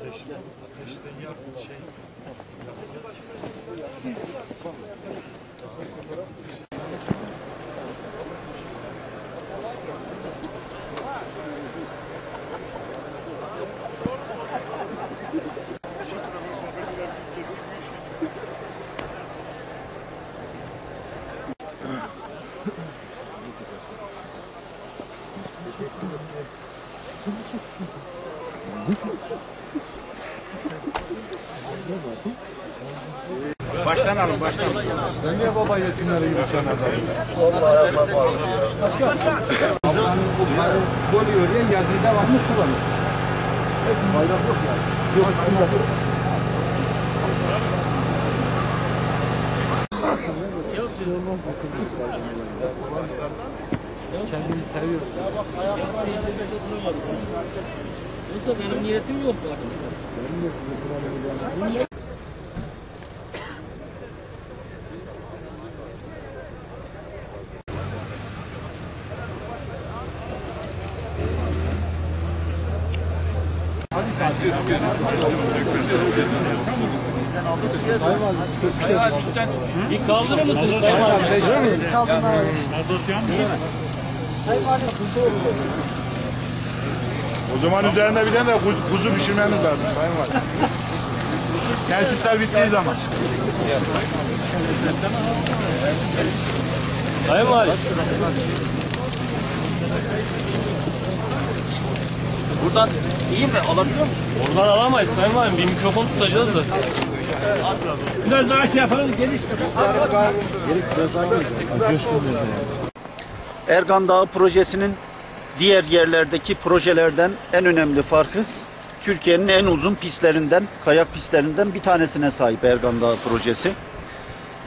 Ateşte, ateşte yer şey. Baştan alın baştan. Sen niye baba yetimleri gibi kenarda? Doluyor diye geldiği devamlı kullanıyor. Bayrak yok yani. Yok, yok. Kendimi seviyorum. Yoksa benim niyetim yoktu açıkçası. Bir kaldırır mısınız Sayın Valim? O zaman üzerinde bir de kuzu, kuzu pişirmemiz lazım Sayın Valim. Tesisler bittiği zaman. Sayın Valim. Buradan iyi mi? Alabiliyor musun? Oradan alamayız Sayın Valim. Bir mikrofon tutacağız da. Biraz daha şey yapalım. Geniş. Ergan Dağı projesinin diğer yerlerdeki projelerden en önemli farkı Türkiye'nin en uzun pistlerinden, kayak pistlerinden bir tanesine sahip Ergan Dağı projesi.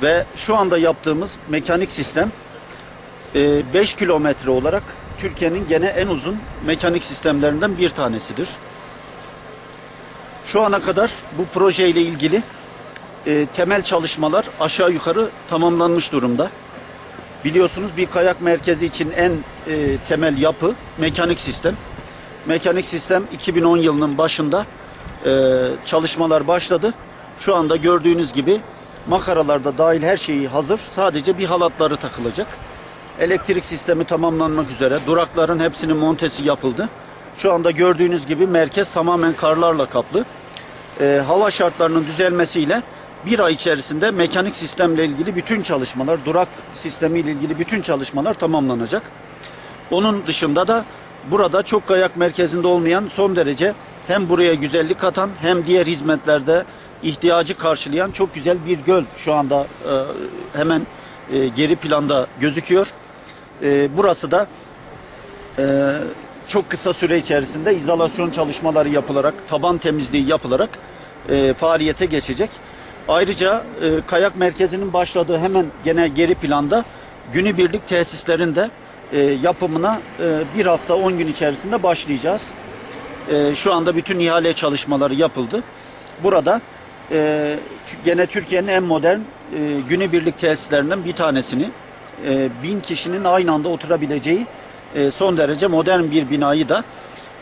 Ve şu anda yaptığımız mekanik sistem 5 kilometre olarak Türkiye'nin gene en uzun mekanik sistemlerinden bir tanesidir. Şu ana kadar bu projeyle ilgili e, temel çalışmalar aşağı yukarı tamamlanmış durumda. Biliyorsunuz bir kayak merkezi için en e, temel yapı mekanik sistem. Mekanik sistem 2010 yılının başında e, çalışmalar başladı. Şu anda gördüğünüz gibi makaralarda dahil her şeyi hazır. Sadece bir halatları takılacak. Elektrik sistemi tamamlanmak üzere. Durakların hepsinin montesi yapıldı. Şu anda gördüğünüz gibi merkez tamamen karlarla kaplı. E, hava şartlarının düzelmesiyle bir ay içerisinde mekanik sistemle ilgili bütün çalışmalar, durak sistemiyle ilgili bütün çalışmalar tamamlanacak. Onun dışında da burada çok kayak merkezinde olmayan son derece hem buraya güzellik katan hem diğer hizmetlerde ihtiyacı karşılayan çok güzel bir göl şu anda e, hemen e, geri planda gözüküyor. E, burası da e, çok kısa süre içerisinde izolasyon çalışmaları yapılarak, taban temizliği yapılarak e, faaliyete geçecek. Ayrıca e, kayak merkezinin başladığı hemen gene geri planda günübirlik tesislerin de e, yapımına e, bir hafta 10 gün içerisinde başlayacağız. E, şu anda bütün ihale çalışmaları yapıldı. Burada e, gene Türkiye'nin en modern e, günübirlik tesislerinden bir tanesini e, bin kişinin aynı anda oturabileceği e, son derece modern bir binayı da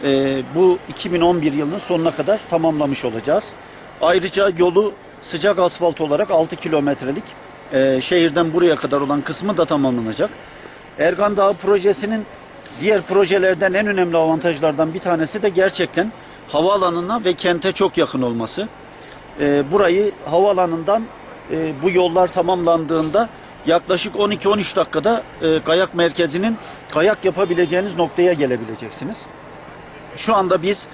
e, bu 2011 yılının sonuna kadar tamamlamış olacağız. Ayrıca yolu sıcak asfalt olarak 6 kilometrelik e, şehirden buraya kadar olan kısmı da tamamlanacak. Ergan Dağı projesinin diğer projelerden en önemli avantajlardan bir tanesi de gerçekten havaalanına ve kente çok yakın olması. E, burayı havaalanından e, bu yollar tamamlandığında yaklaşık 12-13 dakikada e, kayak merkezinin kayak yapabileceğiniz noktaya gelebileceksiniz. Şu anda biz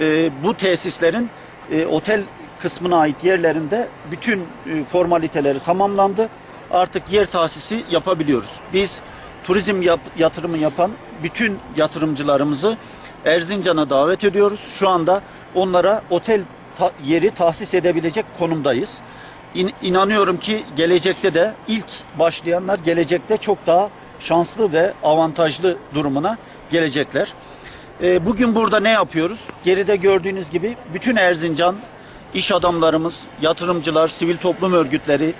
e, bu tesislerin e, otel kısmına ait yerlerinde bütün e, formaliteleri tamamlandı. Artık yer tahsisi yapabiliyoruz. Biz turizm yap- yatırımı yapan bütün yatırımcılarımızı Erzincan'a davet ediyoruz. Şu anda onlara otel ta- yeri tahsis edebilecek konumdayız. İn- inanıyorum ki gelecekte de ilk başlayanlar gelecekte çok daha şanslı ve avantajlı durumuna gelecekler. E, bugün burada ne yapıyoruz? Geride gördüğünüz gibi bütün Erzincan iş adamlarımız, yatırımcılar, sivil toplum örgütleri,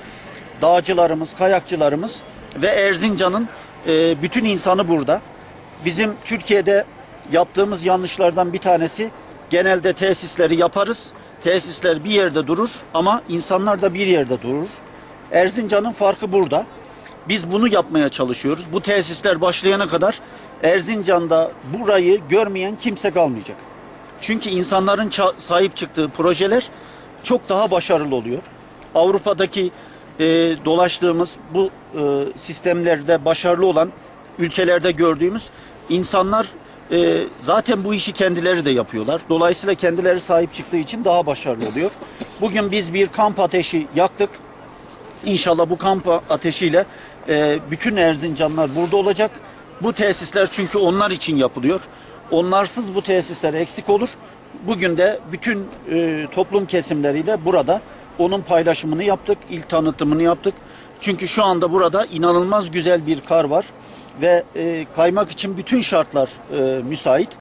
dağcılarımız, kayakçılarımız ve Erzincan'ın e, bütün insanı burada. Bizim Türkiye'de yaptığımız yanlışlardan bir tanesi genelde tesisleri yaparız. Tesisler bir yerde durur ama insanlar da bir yerde durur. Erzincan'ın farkı burada. Biz bunu yapmaya çalışıyoruz. Bu tesisler başlayana kadar Erzincan'da burayı görmeyen kimse kalmayacak. Çünkü insanların sahip çıktığı projeler çok daha başarılı oluyor. Avrupa'daki e, dolaştığımız bu e, sistemlerde başarılı olan ülkelerde gördüğümüz insanlar e, zaten bu işi kendileri de yapıyorlar. Dolayısıyla kendileri sahip çıktığı için daha başarılı oluyor. Bugün biz bir kamp ateşi yaktık. İnşallah bu kamp ateşiyle e, bütün Erzincanlar burada olacak. Bu tesisler çünkü onlar için yapılıyor. Onlarsız bu tesisler eksik olur. Bugün de bütün e, toplum kesimleriyle burada onun paylaşımını yaptık, ilk tanıtımını yaptık. Çünkü şu anda burada inanılmaz güzel bir kar var ve e, kaymak için bütün şartlar e, müsait.